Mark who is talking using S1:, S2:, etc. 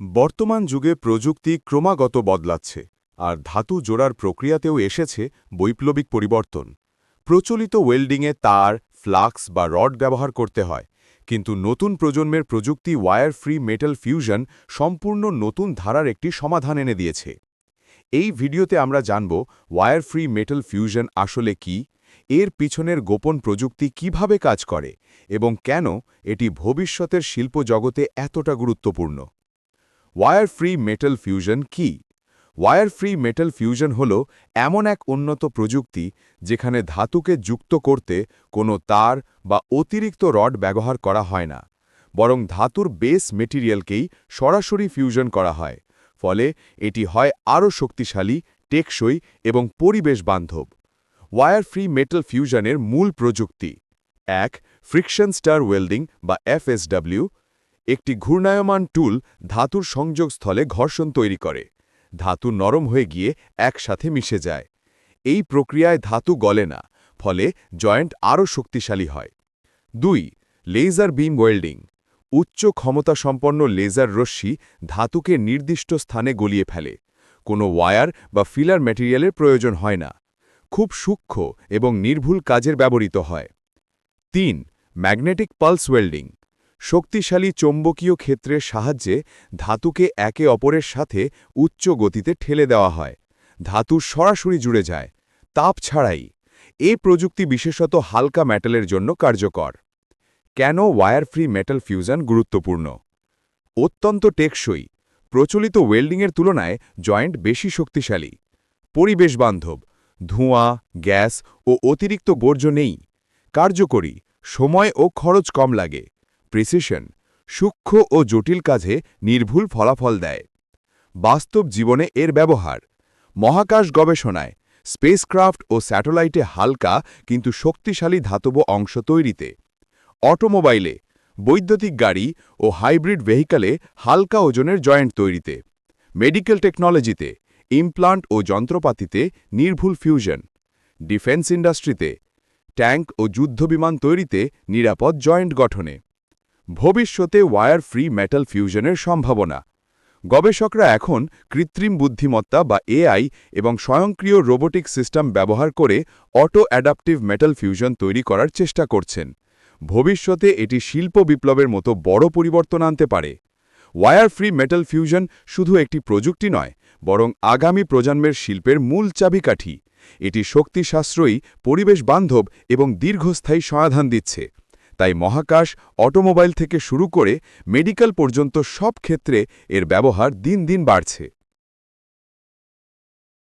S1: বর্তমান যুগে প্রযুক্তি ক্রমাগত বদলাচ্ছে, আর ধাতু জোড়ার প্রক্রিয়াতেও এসেছে বৈপ্লবিক পরিবর্তন। প্রচলিত ওয়েল্ডিংয়ে তার, ফ্লাক্স বা রড ব্যবহার করতে হয়, কিন্তু নতুন প্রজন্মের প্রযুক্তি ওয়্যার ফ্রি মেটাল ফিউশন সম্পূর্ণ নতুন ধারার একটি সমাধান এনে দিয়েছে। এই ভিডিওতে আমরা জানব ওয়্যার ফ্রি মেটাল ফিউশন আসলে কি, এর পিছনের গোপন প্রযুক্তি কীভাবে কাজ করে, এবং কেন এটি ভবিষ্যতের শিল্প জগতে এতটা গুরুত্বপূর্ণ। ওয়্যার ফ্রি মেটাল ফিউশন কি? ওয়্যার ফ্রি মেটাল ফিউশন হল এমন এক উন্নত প্রযুক্তি যেখানে ধাতুকে যুক্ত করতে কোনো তার বা অতিরিক্ত রড ব্যবহার করা হয় না। বরং ধাতুর বেস মেটেরিয়ালকেই সরাসরি ফিউশন করা হয়। ফলে এটি হয় আরও শক্তিশালী, টেকসই এবং পরিবেশ বান্ধব ওয়্যার ফ্রি মেটাল ফিউশনের মূল প্রযুক্তি। এক ফ্রিকশন স্টার ওয়েল্ডিং বা এফএসডব্লিউ একটি ঘূর্ণায়মান টুল ধাতুর সংযোগস্থলে ঘর্ষণ তৈরি করে। ধাতু নরম হয়ে গিয়ে একসাথে মিশে যায়। এই প্রক্রিয়ায় ধাতু গলে না, ফলে জয়েন্ট আরও শক্তিশালী হয়। দুই, লেজার বিম ওয়েল্ডিং। উচ্চ ক্ষমতাসম্পন্ন লেজার রশ্মি ধাতুকে নির্দিষ্ট স্থানে গলিয়ে ফেলে। কোনো ওয়্যার বা ফিলার ম্যাটেরিয়ালের প্রয়োজন হয় না। খুব সূক্ষ্ম এবং নির্ভুল কাজের ব্যবহৃত হয়। তিন, ম্যাগনেটিক পালস ওয়েল্ডিং। শক্তিশালী চৌম্বকীয় ক্ষেত্রের সাহায্যে ধাতুকে একে অপরের সাথে উচ্চ গতিতে ঠেলে দেওয়া হয়। ধাতু সরাসরি জুড়ে যায়। তাপ ছাড়াই। এই প্রযুক্তি বিশেষত হালকা মেটালের জন্য কার্যকর। কেন ওয়্যার ফ্রি মেটাল ফিউশন গুরুত্বপূর্ণ? অত্যন্ত টেকসই। প্রচলিত ওয়েল্ডিংয়ের তুলনায় জয়েন্ট বেশি শক্তিশালী। পরিবেশ বান্ধব। ধোঁয়া, গ্যাস ও অতিরিক্ত বর্জ্য নেই। কার্যকরী। সময় ও খরচ কম লাগে। প্রিসিশন সূক্ষ্ম ও জটিল কাজে নির্ভুল ফলাফল দেয়। বাস্তব জীবনে এর ব্যবহার। মহাকাশ গবেষণায় স্পেসক্রাফট ও স্যাটেলাইটে হালকা কিন্তু শক্তিশালী ধাতব অংশ তৈরিতে। অটোমোবাইলে বৈদ্যুতিক গাড়ি ও হাইব্রিড ভেহিকলে হালকা ওজনের জয়েন্ট তৈরিতে। মেডিকেল টেকনোলজিতে ইমপ্লান্ট ও যন্ত্রপাতিতে নির্ভুল ফিউশন। ডিফেন্স ইন্ডাস্ট্রিতে ট্যাঙ্ক ও যুদ্ধবিমান তৈরিতে নিরাপদ জয়েন্ট গঠনে। ভবিষ্যতে ওয়্যার ফ্রি মেটাল ফিউশনের সম্ভাবনা। গবেষকরা এখন কৃত্রিম বুদ্ধিমত্তা বা এআই এবং স্বয়ংক্রিয় রোবোটিক সিস্টেম ব্যবহার করে অটো অ্যাডাপটিভ মেটাল ফিউশন তৈরি করার চেষ্টা করছেন। ভবিষ্যতে এটি শিল্প বিপ্লবের মতো বড় পরিবর্তন আনতে পারে। ওয়্যার ফ্রি মেটাল ফিউশন শুধু একটি প্রযুক্তি নয়, বরং আগামী প্রজন্মের শিল্পের মূল চাবিকাঠি। এটি শক্তি সাশ্রয়ী পরিবেশ বান্ধব এবং দীর্ঘস্থায়ী সমাধান দিচ্ছে। তাই মহাকাশ অটোমোবাইল থেকে শুরু করে মেডিকেল পর্যন্ত সব ক্ষেত্রে এর ব্যবহার দিন দিন বাড়ছে।